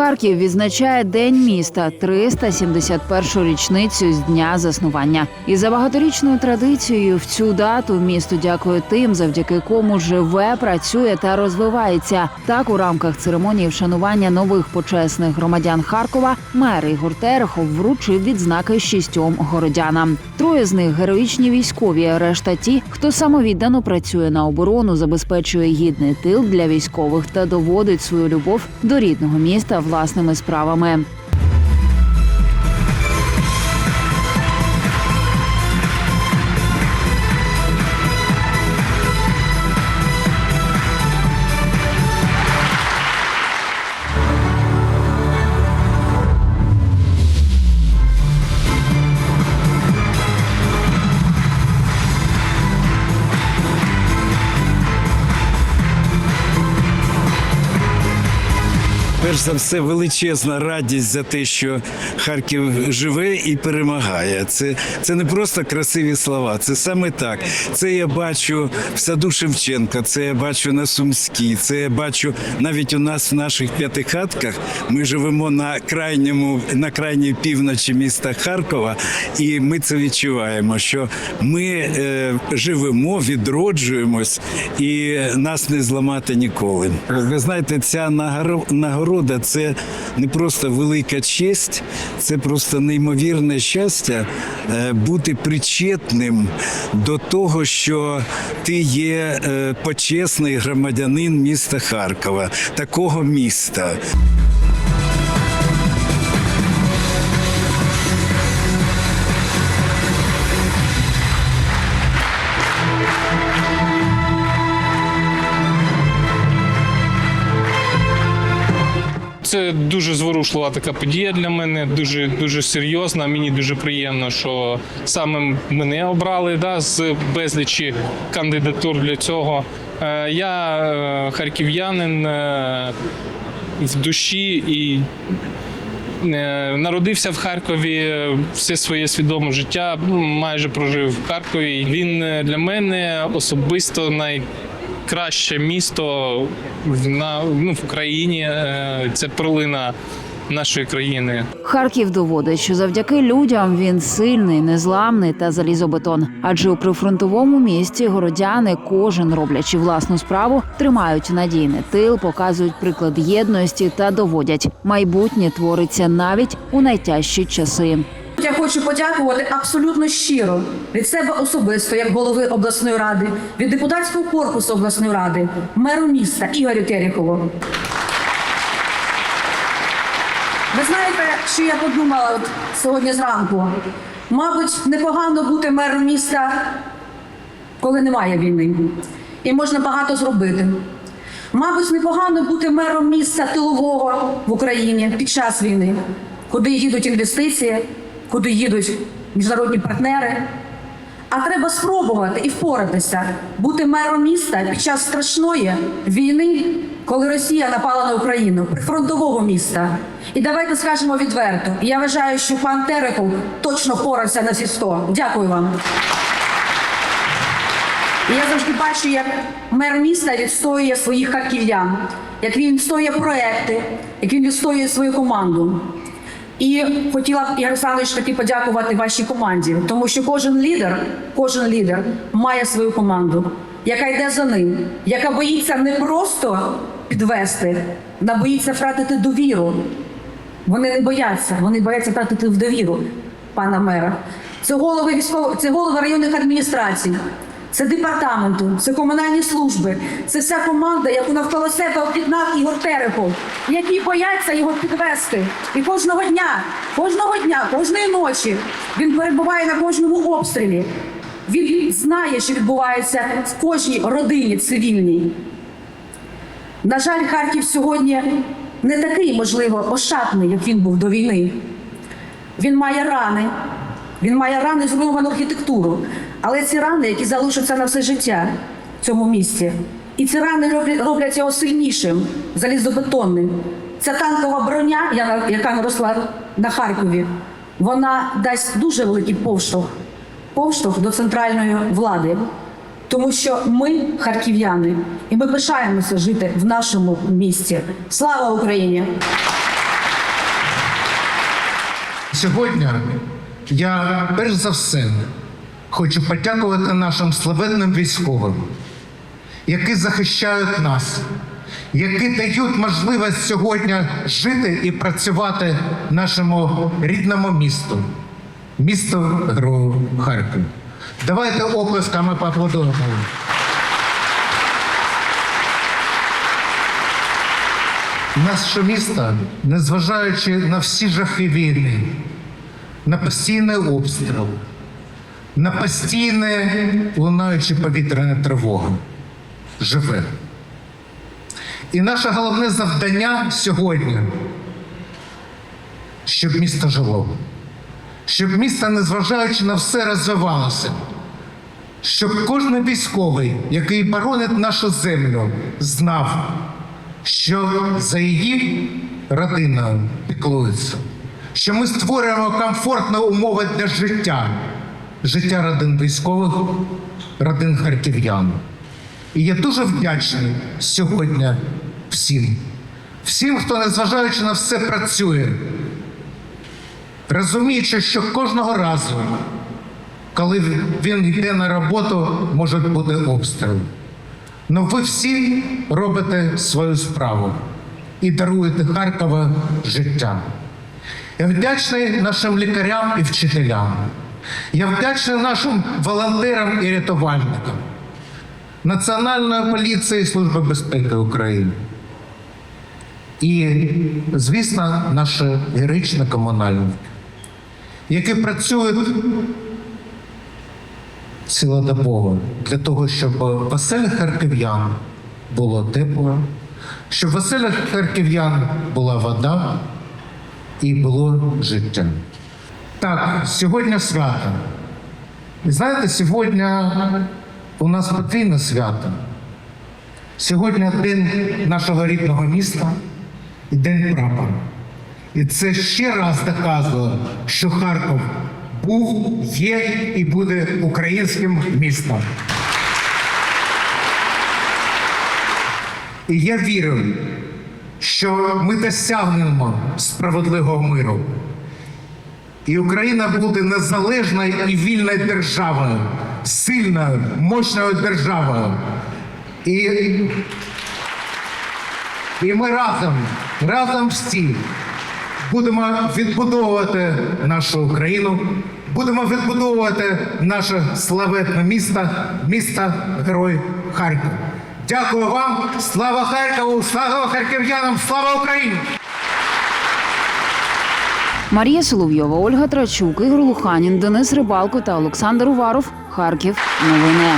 Харків відзначає День міста 371 річницю з дня заснування. І за багаторічною традицією в цю дату місто дякує тим, завдяки кому живе, працює та розвивається. Так у рамках церемонії вшанування нових почесних громадян Харкова мер Ігор Терехов вручив відзнаки шістьом городянам. Троє з них героїчні військові. Решта ті, хто самовіддано працює на оборону, забезпечує гідний тил для військових та доводить свою любов до рідного міста власними справами. Перш за все, величезна радість за те, що Харків живе і перемагає. Це, це не просто красиві слова, це саме так. Це я бачу в саду Шевченка, це я бачу на Сумській, це я бачу навіть у нас в наших п'ятихатках. Ми живемо на крайньому, на крайній півночі міста Харкова, і ми це відчуваємо, що ми е, живемо, відроджуємось, і нас не зламати ніколи. Ви знаєте, ця нагоро- нагорода це не просто велика честь, це просто неймовірне щастя е, бути причетним до того, що ти є е, почесний громадянин міста Харкова, такого міста. Це дуже зворушлива така подія для мене, дуже дуже серйозна. Мені дуже приємно, що саме мене обрали да, з безлічі кандидатур для цього. Е, Я е, харків'янин е, в душі і народився в Харкові все своє свідоме життя. Майже прожив в Харкові. Він для мене особисто найкраще місто в на ну, в Україні. Це перлина нашої країни. Харків доводить, що завдяки людям він сильний, незламний та залізобетон. Адже у прифронтовому місті городяни, кожен роблячи власну справу, тримають надійний тил, показують приклад єдності та доводять майбутнє твориться навіть у найтяжчі часи. Я хочу подякувати абсолютно щиро від себе особисто, як голови обласної ради, від депутатського корпусу обласної ради, меру міста Ігорю Терехову. Ви знаєте, що я подумала от сьогодні зранку? Мабуть, непогано бути мером міста, коли немає війни, і можна багато зробити. Мабуть, непогано бути мером міста тилового в Україні під час війни, куди їдуть інвестиції, куди їдуть міжнародні партнери. А треба спробувати і впоратися бути мером міста під час страшної війни, коли Росія напала на Україну, прифронтового міста. І давайте скажемо відверто. Я вважаю, що пан Терехов точно впорався на всі 100. Дякую вам. І я завжди бачу, як мер міста відстоює своїх харків'ян, як він відстоює проекти, як він відстоює свою команду. І хотіла б Олександрович таки подякувати вашій команді, тому що кожен лідер, кожен лідер має свою команду, яка йде за ним, яка боїться не просто підвести, вона боїться втратити довіру. Вони не бояться, вони бояться втратити в довіру пана мера. Це голови військово, це голови районних адміністрацій, це департаменту, це комунальні служби, це вся команда, яку навколо себе об'єднав Ігор Терехов, які бояться його підвести. І кожного дня, кожного дня, кожної ночі він перебуває на кожному обстрілі. Він знає, що відбувається в кожній родині цивільній. На жаль, Харків сьогодні не такий, можливо, ошатний, як він був до війни. Він має рани, він має рани зруйновану архітектуру. Але ці рани, які залишаться на все життя в цьому місті, і ці рани роблять, його сильнішим, залізобетонним. Ця танкова броня, яка наросла на Харкові, вона дасть дуже великий повштовх, повштовх до центральної влади. Тому що ми харків'яни, і ми пишаємося жити в нашому місті. Слава Україні! Сьогодні я перш за все хочу подякувати нашим славетним військовим, які захищають нас, які дають можливість сьогодні жити і працювати нашому рідному місту, місту Герою Харків. Давайте оплесками поаплодуємо. Наше місто, незважаючи на всі жахи війни, на постійний обстріл, на постійне лунаючі повітряні тривоги, живе. І наше головне завдання сьогодні, щоб місто жило, щоб місто, незважаючи на все, розвивалося, щоб кожен військовий, який боронить нашу землю, знав, що за її родиною піклується, що ми створюємо комфортні умови для життя, життя родин військових, родин харків'ян. І я дуже вдячний сьогодні всім, всім, хто, незважаючи на все, працює, розуміючи, що кожного разу, коли він йде на роботу, можуть бути обстріли. Ну ви всі робите свою справу і даруєте Харкова життя. Я вдячний нашим лікарям і вчителям. Я вдячний нашим волонтерам і рятувальникам, Національної поліції і Служби безпеки України. І, звісно, наші героїчні комунальники, які працюють цілодобово для того, щоб в харків'ян було тепло, щоб в харків'ян була вода і було життя. Так, сьогодні свято. І знаєте, сьогодні у нас потрійне свято. Сьогодні день нашого рідного міста і день прапора. І це ще раз доказує, що Харків був, є і буде українським містом. І я вірю, що ми досягнемо справедливого миру. І Україна буде незалежною і вільною державою, сильною, мощною державою. І, і ми разом, разом всі будемо відбудовувати нашу Україну, будемо відбудовувати наше славетне місто, місто Герой Харків. Дякую вам, слава Харкову, слава харків'янам, слава Україні! Марія Соловйова, Ольга Трачук, Ігор Луханін, Денис Рибалко та Олександр Уваров. Харків. Новини.